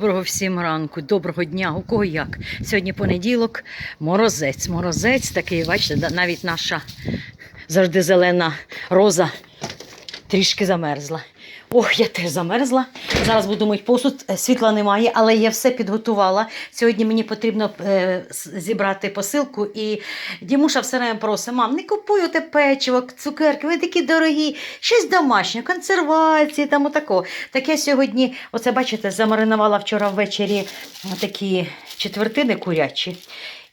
Доброго всім ранку, доброго дня, у кого як. Сьогодні понеділок, морозець. Морозець такий, бачите, навіть наша завжди зелена роза трішки замерзла. Ох, я теж замерзла. Зараз буду мити посуд. Е, Світла немає, але я все підготувала. Сьогодні мені потрібно е, зібрати посилку. І Дімуша все время просить, мам, не купуй те печиво, цукерки, ви такі дорогі, щось домашнє, консервації, там отако. Так я сьогодні, оце бачите, замаринувала вчора ввечері такі четвертини курячі.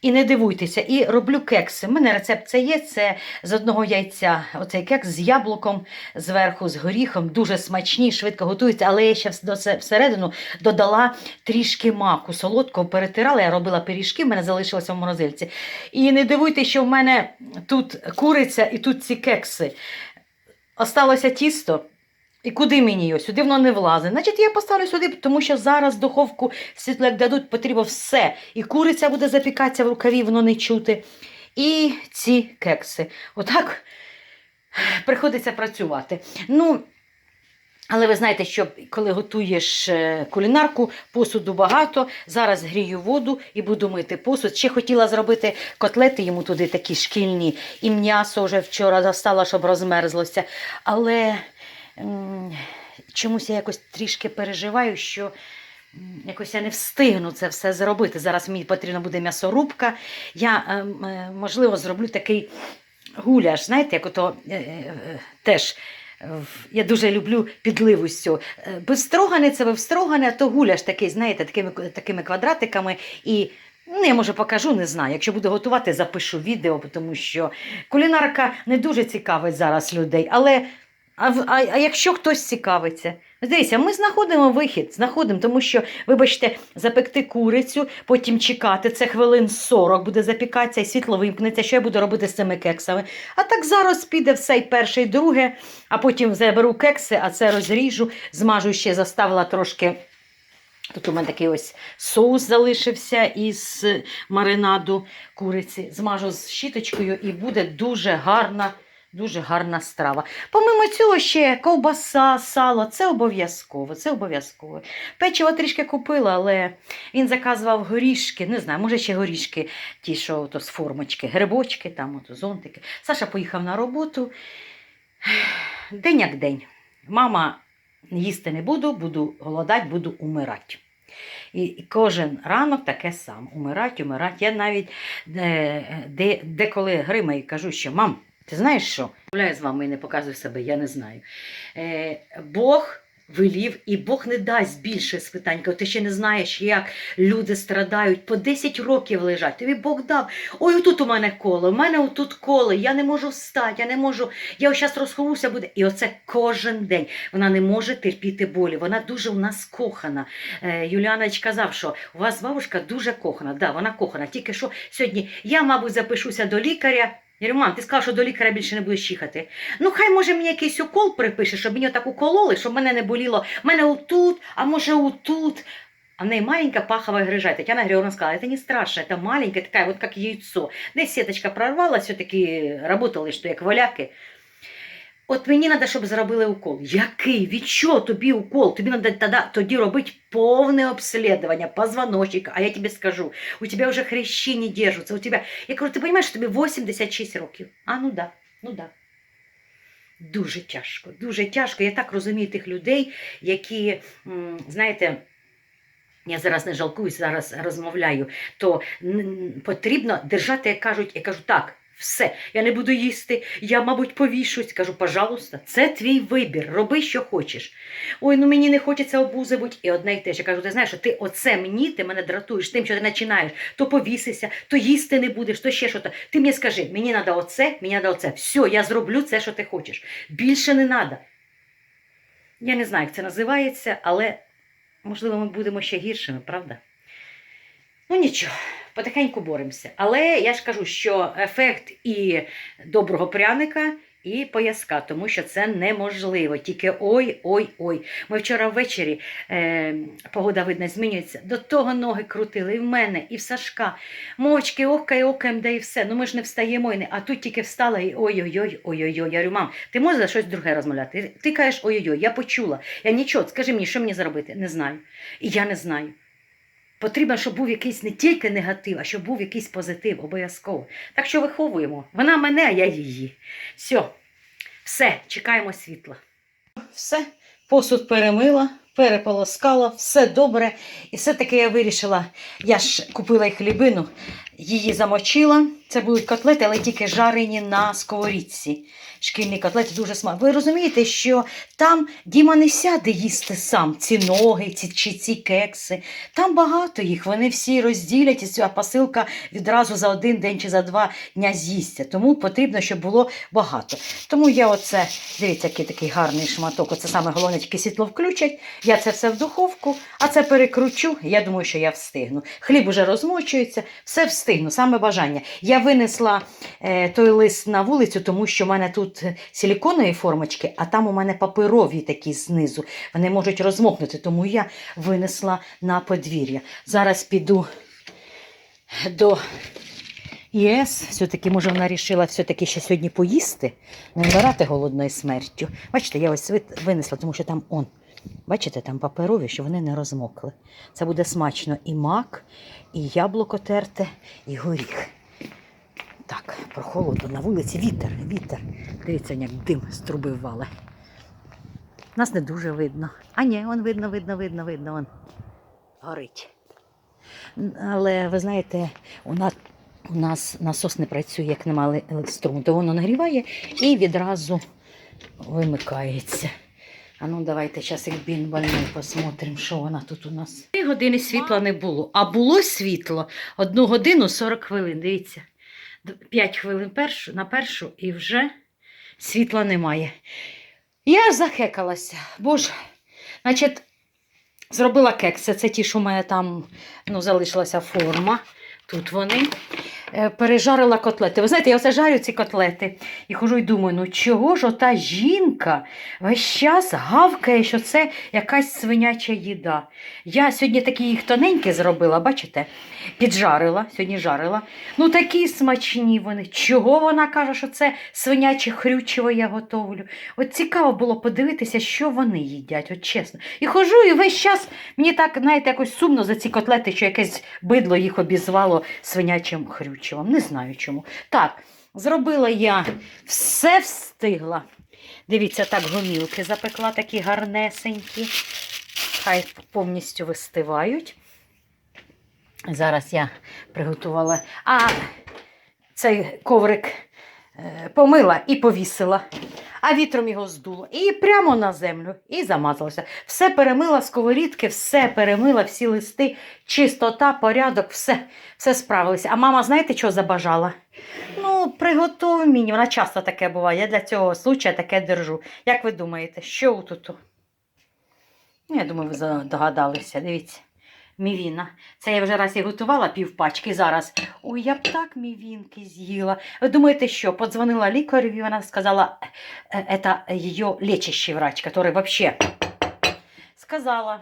І не дивуйтеся, і роблю кекси. У мене рецепт це є. Це з одного яйця. Оцей кекс з яблуком зверху, з горіхом. Дуже смачні, швидко готуються. Але я ще всередину додала трішки маку солодкого, перетирала. Я робила пиріжки, в мене залишилося в морозильці. І не дивуйтеся, що в мене тут куриця і тут ці кекси. Осталося тісто. І куди мені його? Сюди воно не влазить. Значить, я поставлю сюди, тому що зараз духовку світло як дадуть, потрібно все. І куриця буде запікатися в рукаві, воно не чути. І ці кекси. Отак приходиться працювати. Ну, але ви знаєте, що коли готуєш е, кулінарку, посуду багато. Зараз грію воду і буду мити посуд. Ще хотіла зробити котлети йому туди такі шкільні, і м'ясо вже вчора достала, щоб розмерзлося. Але чомусь я якось трішки переживаю, що якось я не встигну це все зробити. Зараз мені потрібна буде м'ясорубка. Я, ем, е, можливо, зроблю такий гуляш, знаєте, як ото е, е, теж. Я дуже люблю підливу з цього. Е, Бивстрогане це бивстрогане, а то гуляш такий, знаєте, такими, такими квадратиками. І ну, я може покажу, не знаю. Якщо буду готувати, запишу відео, тому що кулінарка не дуже цікавить зараз людей. Але а, а, а якщо хтось цікавиться, дивіться, ми знаходимо вихід, знаходимо, тому що, вибачте, запекти курицю, потім чекати, це хвилин 40 буде запікатися, і світло вимкнеться, що я буду робити з цими кексами. А так зараз піде все і перше, і друге, а потім заберу кекси, а це розріжу, змажу ще, заставила трошки. Тут у мене такий ось соус залишився із маринаду куриці. Змажу з щіточкою і буде дуже гарна, дуже гарна страва. Помимо цього, ще ковбаса, сало це обов'язково. Це обов'язково. Печиво трішки купила, але він заказував горішки. Не знаю, може ще горішки, ті, що ото з формочки, грибочки, там ото зонтики. Саша поїхав на роботу. День як день. Мама їсти не буду, буду голодати, буду умирати. І, кожен ранок таке саме. Умирать, умирать. Я навіть де, де, деколи гримаю і кажу, що мам, ти знаєш що? Гуляю з вами і не показую себе, я не знаю. Е, Бог велів, і Бог не дасть більше спитань. Ти ще не знаєш, як люди страдають, по 10 років лежать. Тобі Бог дав. Ой, отут у мене коло, у мене отут коло, я не можу встати, я не можу, я ось зараз розховуся буде. І оце кожен день. Вона не може терпіти болі. Вона дуже у нас кохана. Е, Юліанович казав, що у вас бабушка дуже кохана. Да, вона кохана. Тільки що сьогодні я, мабуть, запишуся до лікаря. Я говорю, мам, ти сказав, що до лікаря більше не будеш їхати. Ну, хай може мені якийсь укол припише, щоб мені так укололи, щоб мене не боліло. Мене отут, а може отут. А в неї маленька паховая грыжа. Тетяна Григорьевна сказала, это не страшно, это маленькая, такая вот как яйцо. Десь сеточка прорвалась, все-таки работали, що як воляки. От мені треба, щоб зробили укол. Який? Від чого тобі укол? Тобі треба тоді, робити повне обслідування позвоночника. А я тобі скажу, у тебе вже хрящі не держаться. У тебе... Я кажу, ти розумієш, тобі 86 років? А ну да, ну да. Дуже тяжко, дуже тяжко. Я так розумію тих людей, які, знаєте, я зараз не жалкую, зараз розмовляю, то потрібно держати, як кажуть, я кажу, так, все, я не буду їсти, я, мабуть, повішусь. Кажу, пожалуйста, це твій вибір, роби, що хочеш. Ой, ну мені не хочеться обузи бути. І одне й те. Я кажу, ти знаєш, що ти оце мені, ти мене дратуєш тим, що ти починаєш, то повісися, то їсти не будеш, то ще що то. Ти мені скажи, мені треба оце, мені треба оце. Все, я зроблю це, що ти хочеш. Більше не треба. Я не знаю, як це називається, але можливо ми будемо ще гіршими, правда? Ну нічого, потихеньку боремося. Але я ж кажу, що ефект і доброго пряника, і пояска, тому що це неможливо. Тільки ой, ой, ой. Ми вчора ввечері е, погода видно змінюється. До того ноги крутили і в мене, і в Сашка. Мовчки, окай, окаєм, да і все. Ну ми ж не встаємо, і не- а тут тільки встала і ой-ой-ой, ой-ой-ой. Я говорю, мам, ти можеш за щось друге розмовляти? Ти- Ти кажеш ой-ой-ой, я почула. Я нічого, скажи мені, що мені зробити? Не знаю. І я не знаю. Потрібно, щоб був якийсь не тільки негатив, а щоб був якийсь позитив, обов'язково. Так що виховуємо. Вона мене, а я її. Все, все, чекаємо світла. Все, посуд перемила, переполоскала, все добре. І все-таки я вирішила, я ж купила й хлібину, її замочила. Це будуть котлети, але тільки жарені на сковорідці. Шкільні котлети дуже смачні. Ви розумієте, що там Діма не сяде їсти сам ці ноги ці, чи ці кекси. Там багато їх, вони всі розділять, і ця посилка відразу за один день чи за два дня з'їсться. Тому потрібно, щоб було багато. Тому я оце, дивіться, який такий гарний шматок. Оце саме головне, тільки світло включать. Я це все в духовку, а це перекручу. Я думаю, що я встигну. Хліб уже розмочується, все встигну, саме бажання. Я винесла е, той лист на вулицю, тому що в мене тут силіконові формочки, а там у мене паперові такі знизу. Вони можуть розмокнути, тому я винесла на подвір'я. Зараз піду до ЄС. Все-таки, може, вона вирішила все-таки ще сьогодні поїсти, не вмирати голодною смертю. Бачите, я ось винесла, тому що там он. Бачите, там паперові, що вони не розмокли. Це буде смачно і мак, і яблуко терте, і горіх. Так, прохолодно на вулиці вітер, вітер. Дивіться, як дим з труби вале. Нас не дуже видно. А ні, он видно, видно, видно, видно, он горить. Але ви знаєте, у нас, у нас насос не працює, як немає струму, то воно нагріває і відразу вимикається. А ну давайте зараз як бін больний посмотрим, що вона тут у нас. Три години світла не було, а було світло одну годину 40 хвилин. Дивіться. 5 хвилин першу, на першу і вже світла немає. Я захекалася. Боже. Значить, зробила кекси. Це ті, що в мене там ну, залишилася форма. Тут вони. Е, Пережарила котлети. Ви знаєте, я оце жарю ці котлети і хожу і думаю, ну чого ж ота жінка весь час гавкає, що це якась свиняча їда. Я сьогодні такі їх тоненькі зробила, бачите? Піджарила, сьогодні жарила. Ну такі смачні вони. Чого вона каже, що це свиняче хрючево я готовлю? От цікаво було подивитися, що вони їдять, от чесно. І хожу, і весь час мені так, знаєте, якось сумно за ці котлети, що якесь бидло їх обізвало свинячим хрючевом. Не знаю чому. Так, зробила я все встигла. Дивіться, так гомілки запекла, такі гарнесенькі. Хай повністю вистивають. Зараз я приготувала. А цей коврик е, помила і повісила, а вітром його здуло. І прямо на землю, і замазалося. Все перемила сковорідки, все перемила, всі листи, чистота, порядок, все, все справилися. А мама, знаєте, що забажала? Ну, приготуй мені. Вона часто таке буває. Я для цього случая таке держу. Як ви думаєте, що тут? Ну, я думаю, ви здогадалися. Дивіться. Мівіна. Це я вже раз і готувала півпачки зараз. Ой, я б так мівінки з'їла. Ви думаєте, що? Подзвонила лікарю, і вона сказала, «Е, це її лечащий врач, який вообще сказала.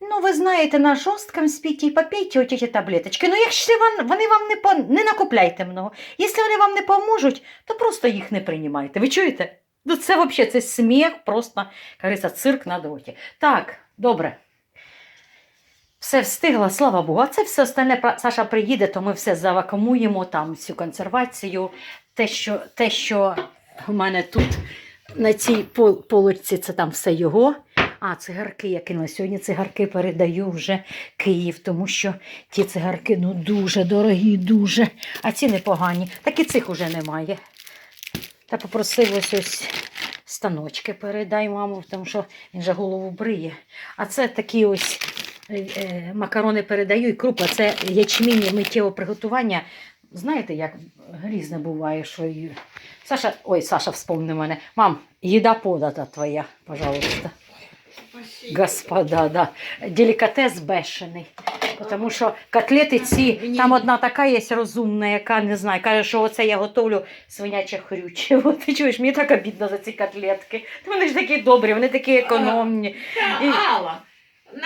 Ну, ви знаєте, на жорстком спіть і попійте оті таблеточки. Ну, якщо вони вам не, по, не накупляйте много. Якщо вони вам не поможуть, то просто їх не приймайте. Ви чуєте? Ну, це взагалі це сміх, просто, говориться, цирк на дроті. Так, добре. Все встигла, слава Богу. А це все остальне Саша приїде, то ми все завакумуємо, там всю консервацію. Те, що, те, що у мене тут на цій пол- полочці, це там все його. А, цигарки я кинула. Сьогодні цигарки передаю вже Київ, тому що ті цигарки ну дуже дорогі, дуже. А ці непогані. Так і цих уже немає. Та попросив ось станочки передай маму, тому що він же голову бриє. А це такі ось макарони передаю і крупа. Це ячмінь миттєвого приготування. Знаєте, як різне буває, що і... Саша, ой, Саша вспомни мене. Мам, їда подата твоя, пожалуйста. Спасибо. Господа, да. Делікатес бешений. Тому що котлети ці, там одна така є розумна, яка не знаю, каже, що оце я готовлю свиняче хрюче. От ти чуєш, мені так обідно за ці котлетки. Вони ж такі добрі, вони такі економні. І- Алла,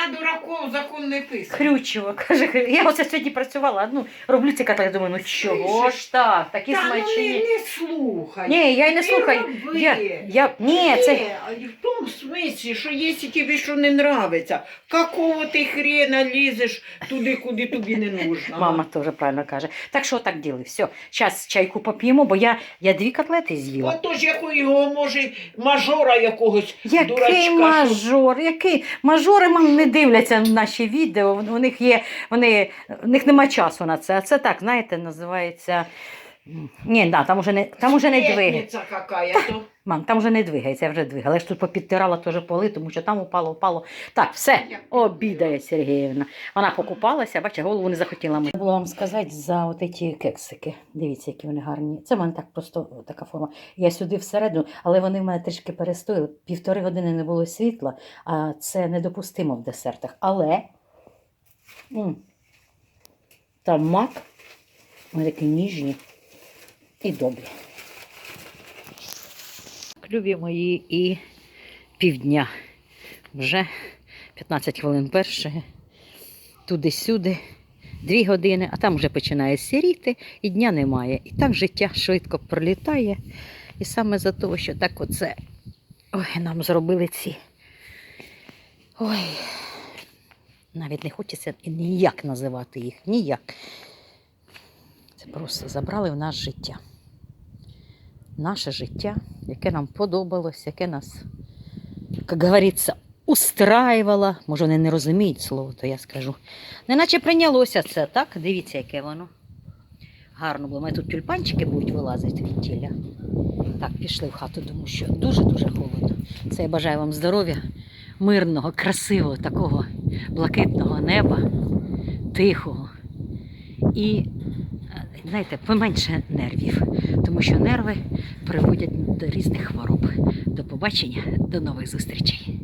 на дураков закон не писано. Хрючево, каже, хрю- я оце сьогодні працювала, ну, роблю ці котлети, думаю, ну чого ж так, такі Та ну не, смачні. не слухай. Ні, я й не Ти слухаю. роби. Я, я, ні, це... Ні, в тому смислі, що якщо тобі що не нравиться, какого ти хрена лізеш туди, куди тобі не нужно. Мама теж правильно каже. Так що так діли. Все, зараз чайку поп'ємо, бо я, я дві котлети з'їла. Отож якого його може мажора якогось Який дурачка. що- мажор? Який? Мажори мам не дивляться наші відео. У них є, вони, у них нема часу на це. А це так, знаєте, називається. Ні, да, там уже не, там уже не двигається. Какая-то. Мам, там вже не двигається, я вже двигала. Я ж тут попідтирала теж поли, тому що там упало, упало. Так, все, обідає Сергіївна. Вона покупалася, бачите, голову не захотіла мити. Було вам сказати за от ці кексики. Дивіться, які вони гарні. Це в мене так просто така форма. Я сюди всередину, але вони в мене трішки перестояли. Півтори години не було світла, а це недопустимо в десертах. Але м, там мак, вони такі ніжні і добрі. Любі мої і півдня. Вже 15 хвилин перше, туди-сюди, дві години, а там вже починає сіріти, і дня немає. І так життя швидко пролітає. І саме за того, що так оце ой, нам зробили ці. Ой, навіть не хочеться ніяк називати їх. Ніяк. Це просто забрали в нас життя наше життя, яке нам подобалось, яке нас, як говориться, устраивало. Може, вони не розуміють слово, то я скажу. Неначе прийнялося це, так? Дивіться, яке воно. Гарно було. Мене тут тюльпанчики будуть вилазити від тіля. Так, пішли в хату, тому що дуже-дуже холодно. Це я бажаю вам здоров'я, мирного, красивого, такого блакитного неба, тихого. І, знаєте, поменше нервів, тому що нерви приводять до різних хвороб. До побачення, до нових зустрічей.